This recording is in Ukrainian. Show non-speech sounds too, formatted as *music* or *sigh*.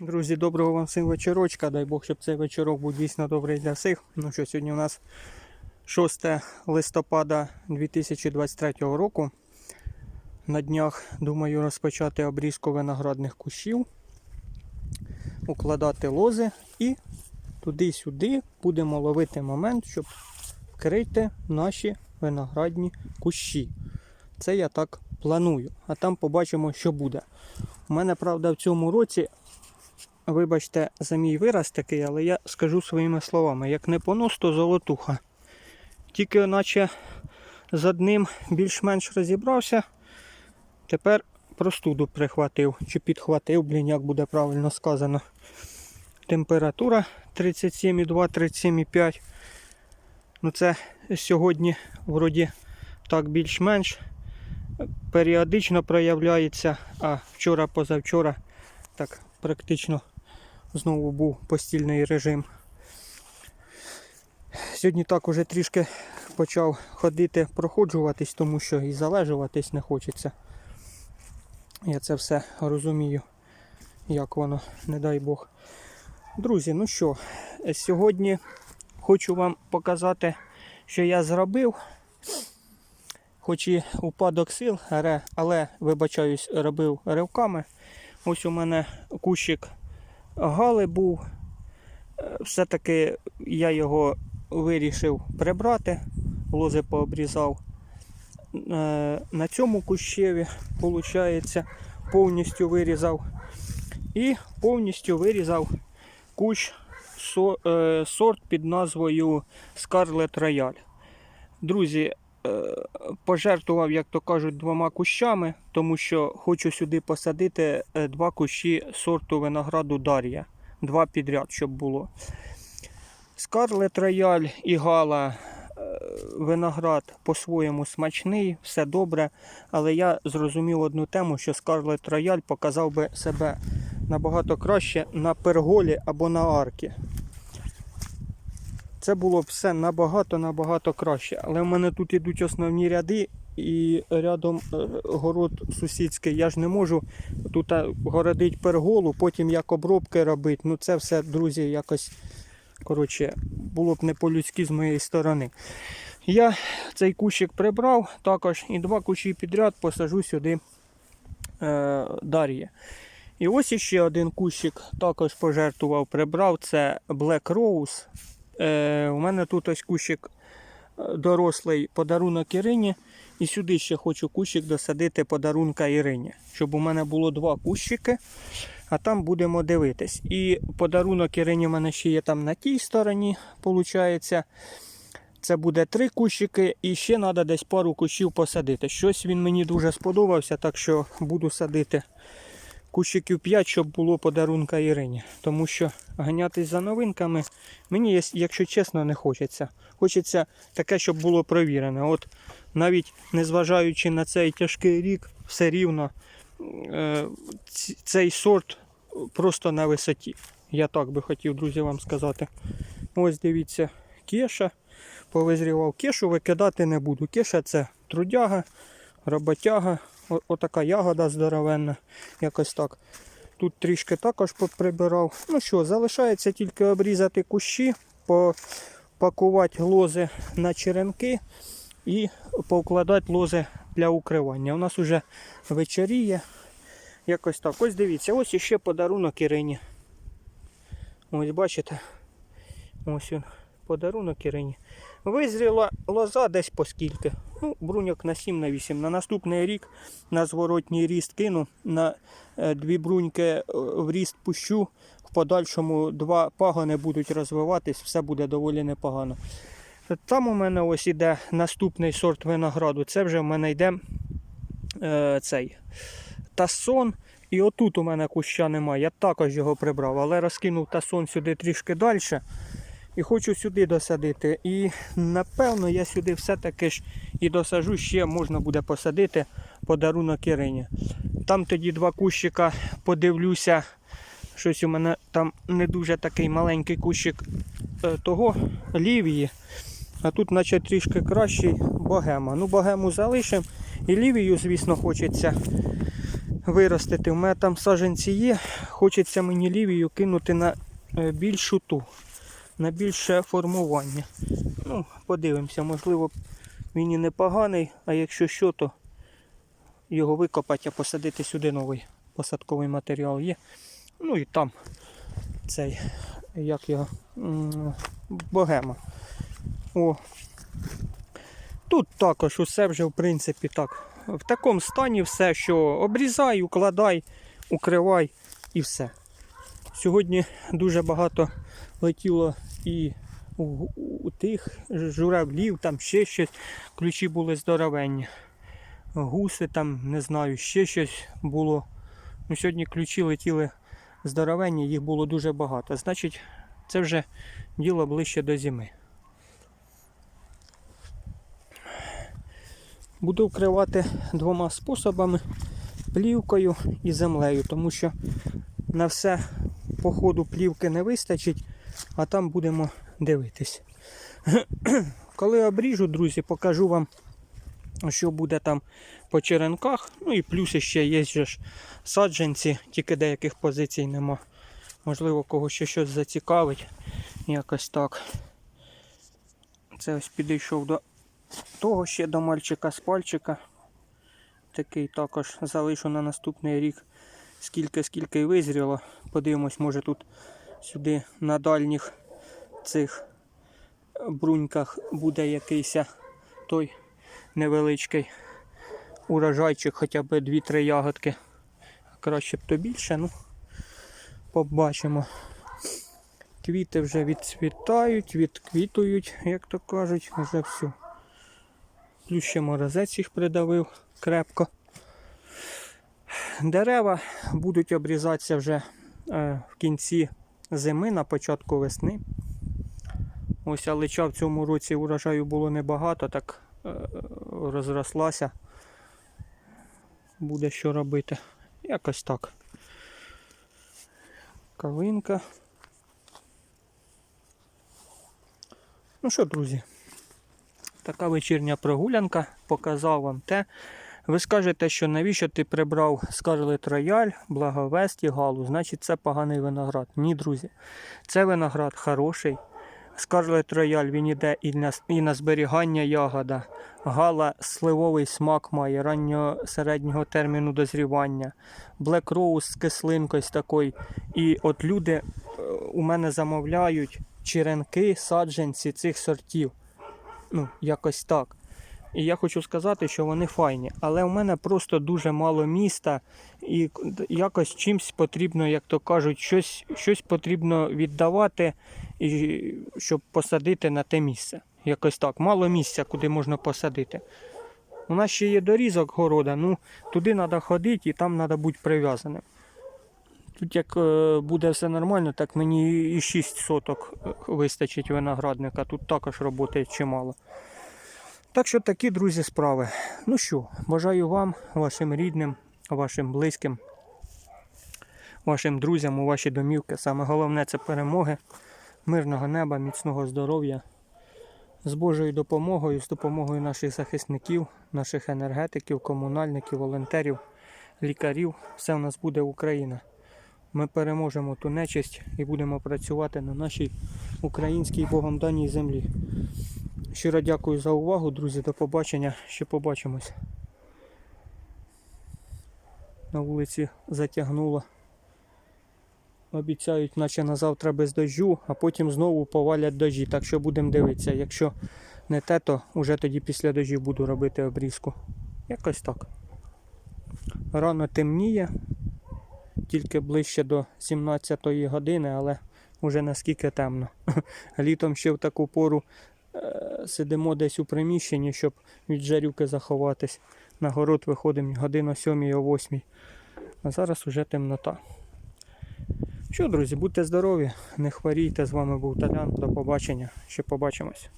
Друзі, доброго вам всім вечорочка. Дай Бог, щоб цей вечорок був дійсно добрий для всіх. Ну що, сьогодні у нас 6 листопада 2023 року. На днях думаю розпочати обрізку виноградних кущів, укладати лози і туди-сюди будемо ловити момент, щоб вкрити наші виноградні кущі. Це я так планую, а там побачимо, що буде. У мене, правда, в цьому році Вибачте за мій вираз такий, але я скажу своїми словами, як не понос, то золотуха. Тільки наче з одним більш-менш розібрався, тепер простуду прихватив чи підхватив, блін, як буде правильно сказано. Температура 37,2-37,5. Ну це сьогодні вроді так більш-менш періодично проявляється, а вчора-позавчора так практично знову був постільний режим. Сьогодні так уже трішки почав ходити, проходжуватись, тому що і залежуватись не хочеться. Я це все розумію, як воно, не дай Бог. Друзі, ну що, сьогодні хочу вам показати, що я зробив. Хоч і упадок сил, але, вибачаюсь, робив ривками. Ось у мене кущик Гали був. Е, Все-таки я його вирішив прибрати, лози пообрізав. Е, На цьому кущеві, виходить, повністю вирізав. І повністю вирізав кущ е, сорт під назвою Scarlet Royal. Друзі, пожертвував, як то кажуть, двома кущами, тому що хочу сюди посадити е, два кущі сорту винограду Дар'я. Два підряд, щоб було. Скарлет Рояль і Гала. е, Виноград по-своєму смачний, все добре. Але я зрозумів одну тему, що Скарлет Рояль показав би себе набагато краще на перголі або на аркі. Це було б все набагато-набагато краще. Але в мене тут ідуть основні ряди і рядом е, город сусідський. Я ж не можу тут е, городить перголу, потім як обробки робити. Ну це все, друзі, якось коротше, було б не по-людськи з моєї сторони. Я цей кущик прибрав також і два кущі підряд посажу сюди е, Дар'є. І ось іще один кущик також пожертвував, прибрав. Це Black Rose. Е, у мене тут ось кущик е, дорослий подарунок Ірині. І сюди ще хочу кущик досадити подарунка Ірині. Щоб у мене було два кущики, а там будемо дивитись. І подарунок Ірині у мене ще є там на тій стороні, виходить. Це буде три кущики, і ще треба десь пару кущів посадити. Щось він мені дуже сподобався, так що буду садити кущиків 5, щоб було подарунка Ірині. Тому що ганятись за новинками мені, якщо чесно, не хочеться. Хочеться таке, щоб було провірене. От навіть незважаючи на цей тяжкий рік, все рівно е, цей сорт просто на висоті. Я так би хотів, друзі, вам сказати. Ось дивіться, кеша. Повизрівав кешу, викидати не буду. Кеша це трудяга, роботяга, отака ягода здоровенна, якось так. Тут трішки також поприбирав. Ну що, залишається тільки обрізати кущі, попакувати лози на черенки і повкладати лози для укривання. У нас вже вечоріє. Якось так. Ось дивіться, ось іще подарунок Ірині. Ось бачите. Ось він, подарунок Ірині. Визріла лоза десь по скільки. Ну, бруньок на 7 на 8. На наступний рік на зворотній ріст кину. На е, дві бруньки е, в ріст пущу. В подальшому два пагони будуть розвиватись, все буде доволі непогано. Там у мене ось іде наступний сорт винограду. Це вже в мене йде е, цей тасон. І отут у мене куща немає. Я також його прибрав, але розкинув тасон сюди трішки далі. І хочу сюди досадити. І напевно я сюди все-таки ж і досажу, ще можна буде посадити подарунок Ірині. Там тоді два кущика подивлюся. Щось у мене там не дуже такий маленький кущик е, того лівії. А тут, наче трішки кращий богема. Ну, богему залишимо. І лівію, звісно, хочеться виростити. У мене там саджанці є. Хочеться мені лівію кинути на е, більшу ту, на більше формування. Ну, подивимося, можливо, він і непоганий, а якщо що, то його викопати, а посадити сюди новий посадковий матеріал є. Ну і там цей, як його, богема. О. Тут також усе вже в принципі так. В такому стані все, що обрізай, укладай, укривай і все. Сьогодні дуже багато летіло і у, у тих журавлів, там ще щось. Ключі були здоровенні. Гуси там, не знаю, ще щось було. Ну, сьогодні ключі летіли здоровенні, їх було дуже багато. Значить, це вже діло ближче до зими. Буду вкривати двома способами плівкою і землею, тому що на все по ходу плівки не вистачить, а там будемо дивитись. *clears throat* Коли обріжу, друзі, покажу вам, що буде там по черенках. Ну і плюс ще є ж саджанці, тільки деяких позицій нема. Можливо, кого ще щось зацікавить. Якось так. Це ось підійшов до того ще до мальчика з пальчика. Такий також залишу на наступний рік. Скільки скільки й визріло. Подивимось, може тут сюди на дальніх цих бруньках буде якийсь той невеличкий урожайчик, хоча б 2-3 ягодки. Краще б то більше, ну побачимо. Квіти вже відцвітають, відквітують, як то кажуть, вже все. Плюс ще морозець їх придавив крепко. Дерева будуть обрізатися вже е, в кінці зими, на початку весни. Ось алича в цьому році урожаю було небагато, так е, розрослася. Буде що робити. Якось так. Калинка. Ну що, друзі, така вечірня прогулянка. Показав вам те. Ви скажете, що навіщо ти прибрав Scarlet Royal, Благовесті, Галу, значить це поганий виноград. Ні, друзі. Це виноград хороший. Scarlet Royal він іде і на, і на зберігання ягода. Гала сливовий смак має раннього середнього терміну дозрівання. Black Rose з кислинкою такою. І от люди е, у мене замовляють черенки, саджанці цих сортів. Ну, якось так. І я хочу сказати, що вони файні. Але в мене просто дуже мало міста, і якось чимсь потрібно, як то кажуть, щось, щось потрібно віддавати, і, щоб посадити на те місце. Якось так. Мало місця, куди можна посадити. У нас ще є дорізок города, ну туди треба ходити і там треба бути прив'язаним. Тут як е, буде все нормально, так мені і 6 соток е, вистачить виноградника. Тут також роботи чимало. Так що такі, друзі, справи. Ну що, бажаю вам, вашим рідним, вашим близьким, вашим друзям у ваші домівки. Саме головне це перемоги, мирного неба, міцного здоров'я. З Божою допомогою, з допомогою наших захисників, наших енергетиків, комунальників, волонтерів, лікарів. Все в нас буде Україна. Ми переможемо ту нечисть і будемо працювати на нашій українській Богом даній землі. Щиро дякую за увагу, друзі. До побачення. Ще побачимось. На вулиці затягнуло. Обіцяють, наче на завтра без дождю, а потім знову повалять дожі. Так що будемо дивитися. Якщо не те, то вже тоді після дождів буду робити обрізку. Якось так. Рано темніє, тільки ближче до 17 години, але вже наскільки темно. *laughs* Літом ще в таку пору сидимо десь у приміщенні, щоб від жарюки заховатись. На город виходимо година 7 о 8. А зараз уже темнота. Що, друзі, будьте здорові, не хворійте. З вами був Талян. До побачення. Ще побачимось.